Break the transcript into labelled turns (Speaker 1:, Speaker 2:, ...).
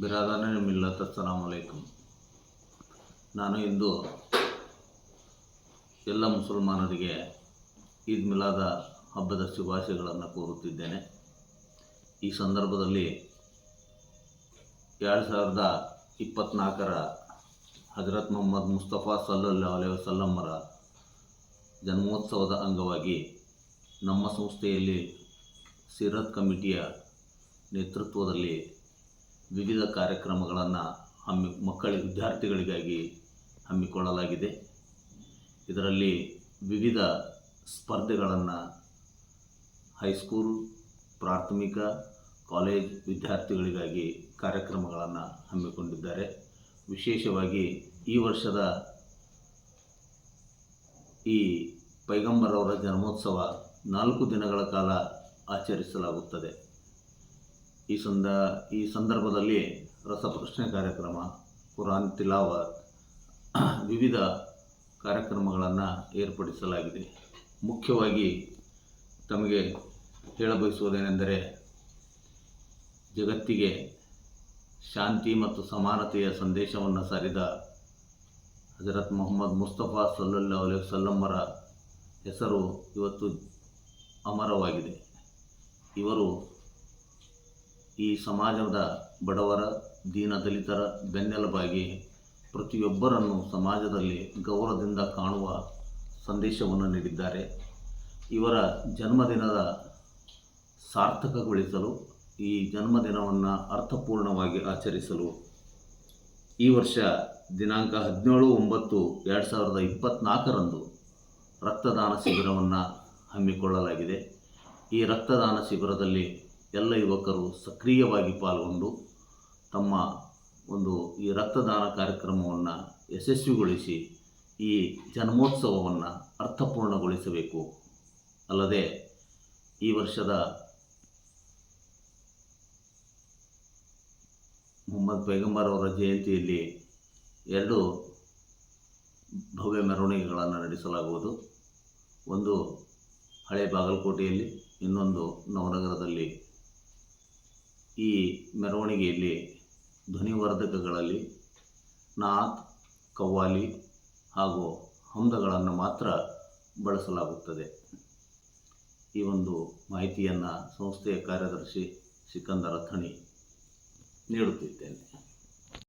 Speaker 1: ಬಿರಾದನೆ ಮಿಲ್ಲತ್ ಅಸ್ಸಲಾಮ್ ಅಲೈಕುಮ್ ನಾನು ಇಂದು ಎಲ್ಲ ಮುಸಲ್ಮಾನರಿಗೆ ಈದ್ ಮಿಲಾದ ಹಬ್ಬದ ಶುಭಾಶಯಗಳನ್ನು ಕೋರುತ್ತಿದ್ದೇನೆ. ಈ ಸಂದರ್ಭದಲ್ಲಿ ಎರಡು ಸಾವಿರದ ಇಪ್ಪತ್ತ್ನಾಲ್ಕರ ಹಜರತ್ ಮೊಹಮ್ಮದ್ ಮುಸ್ತಫಾ ಸಲ್ಲಲ್ಲು ಅಲೈ ವಸಲ್ಲಮ್ಮರ ಜನ್ಮೋತ್ಸವದ ಅಂಗವಾಗಿ ನಮ್ಮ ಸಂಸ್ಥೆಯಲ್ಲಿ ಸಿರತ್ ಕಮಿಟಿಯ ನೇತೃತ್ವದಲ್ಲಿ ವಿವಿಧ ಕಾರ್ಯಕ್ರಮಗಳನ್ನು ಹಮ್ಮಿ, ಮಕ್ಕಳ, ವಿದ್ಯಾರ್ಥಿಗಳಿಗಾಗಿ ಹಮ್ಮಿಕೊಳ್ಳಲಾಗಿದೆ. ಇದರಲ್ಲಿ ವಿವಿಧ ಸ್ಪರ್ಧೆಗಳನ್ನು ಹೈಸ್ಕೂಲ್, ಪ್ರಾಥಮಿಕ, ಕಾಲೇಜ್ ವಿದ್ಯಾರ್ಥಿಗಳಿಗಾಗಿ ಕಾರ್ಯಕ್ರಮಗಳನ್ನು ಹಮ್ಮಿಕೊಂಡಿದ್ದಾರೆ. ವಿಶೇಷವಾಗಿ ಈ ವರ್ಷದ ಈ ಪೈಗಂಬರವರ ಜನ್ಮೋತ್ಸವ ನಾಲ್ಕು ದಿನಗಳ ಕಾಲ ಆಚರಿಸಲಾಗುತ್ತದೆ. ಈ ಸಂದ, ಈ ಸಂದರ್ಭದಲ್ಲಿ ರಸಪ್ರಶ್ನೆ ಕಾರ್ಯಕ್ರಮ, ಕುರಾನ್ ತಿಲಾವ ವಿವಿಧ ಕಾರ್ಯಕ್ರಮಗಳನ್ನು ಏರ್ಪಡಿಸಲಾಗಿದೆ. ಮುಖ್ಯವಾಗಿ ತಮಗೆ ಹೇಳಬಯಸುವುದೇನೆಂದರೆ, ಜಗತ್ತಿಗೆ ಶಾಂತಿ ಮತ್ತು ಸಮಾನತೆಯ ಸಂದೇಶವನ್ನು ಸಾರಿದ ಹಜರತ್ ಮೊಹಮ್ಮದ್ ಮುಸ್ತಫಾ ಸಲ್ಲಲ್ಲಾ ಅಲೈ ಸಲ್ಲಮ್ಮರ ಹೆಸರು ಇವತ್ತು ಅಮರವಾಗಿದೆ. ಇವರು ಈ ಸಮಾಜದ ಬಡವರ ದೀನದಲಿತರ ಬೆನ್ನೆಲುಬಾಗಿ ಪ್ರತಿಯೊಬ್ಬರನ್ನು ಸಮಾಜದಲ್ಲಿ ಗೌರವದಿಂದ ಕಾಣುವ ಸಂದೇಶವನ್ನು ನೀಡಿದ್ದಾರೆ. ಇವರ ಜನ್ಮದಿನದ ಸಾರ್ಥಕಗೊಳಿಸಲು, ಈ ಜನ್ಮದಿನವನ್ನು ಅರ್ಥಪೂರ್ಣವಾಗಿ ಆಚರಿಸಲು ಈ ವರ್ಷ ದಿನಾಂಕ ಹದಿನೇಳು ಒಂಬತ್ತು ಎರಡು ಸಾವಿರದ ಇಪ್ಪತ್ತ್ನಾಲ್ಕರಂದು ರಕ್ತದಾನ ಶಿಬಿರವನ್ನು ಹಮ್ಮಿಕೊಳ್ಳಲಾಗಿದೆ. ಈ ರಕ್ತದಾನ ಶಿಬಿರದಲ್ಲಿ ಎಲ್ಲ ಯುವಕರು ಸಕ್ರಿಯವಾಗಿ ಪಾಲ್ಗೊಂಡು ತಮ್ಮ ಒಂದು ಈ ರಕ್ತದಾನ ಕಾರ್ಯಕ್ರಮವನ್ನು ಯಶಸ್ವಿಗೊಳಿಸಿ ಈ ಜನ್ಮೋತ್ಸವವನ್ನು ಅರ್ಥಪೂರ್ಣಗೊಳಿಸಬೇಕು. ಅಲ್ಲದೆ ಈ ವರ್ಷದ ಮೊಹಮ್ಮದ್ ಪೈಗಂಬರ್ ಅವರ ಜಯಂತಿಯಲ್ಲಿ ಎರಡು ಭವ್ಯ ಮೆರವಣಿಗೆಗಳನ್ನು ನಡೆಸಲಾಗುವುದು. ಒಂದು ಹಳೆ ಬಾಗಲಕೋಟೆಯಲ್ಲಿ, ಇನ್ನೊಂದು ನವನಗರದಲ್ಲಿ ಈ ಮೆರವಣಿಗೆಯಲ್ಲಿ ಧ್ವನಿವರ್ಧಕಗಳಲ್ಲಿ ನಾತ್ ಕವ್ವಾಲಿ ಹಾಗೂ ಹಂದಗಳನ್ನು ಮಾತ್ರ ಬಳಸಲಾಗುತ್ತದೆ. ಈ ಒಂದು ಮಾಹಿತಿಯನ್ನು ಸಂಸ್ಥೆಯ ಕಾರ್ಯದರ್ಶಿ ಸಿಕಂದರ ಥಣಿ ನೀಡುತ್ತಿದ್ದೇನೆ.